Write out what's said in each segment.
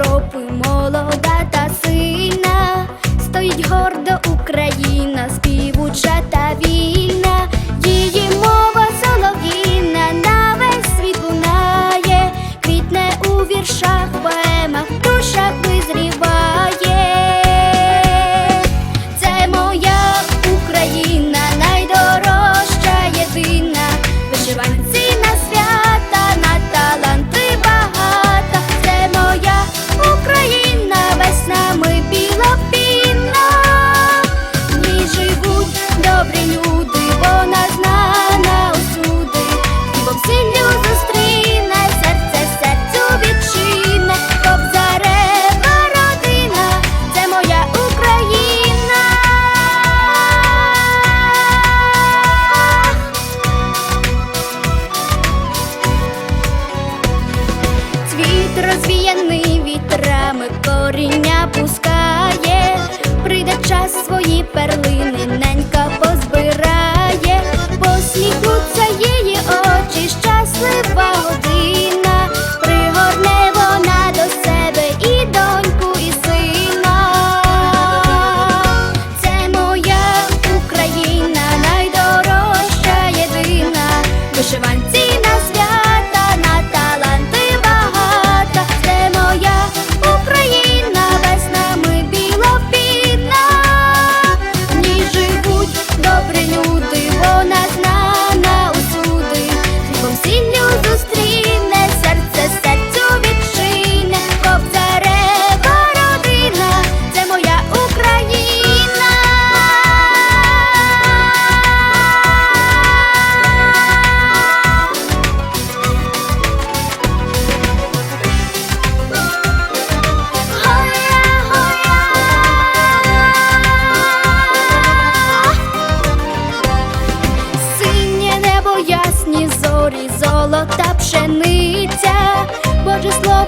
Європи, молода та сина, стоїть горда Україна, співуча та війна. вітрами коріння пускає, прийде час свої перлини.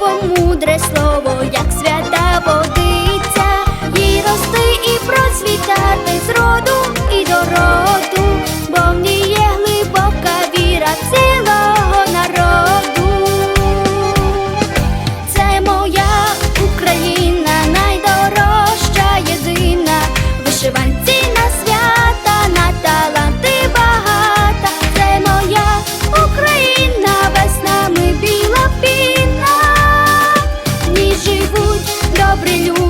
Слово, мудре слово, як свята добрі люди.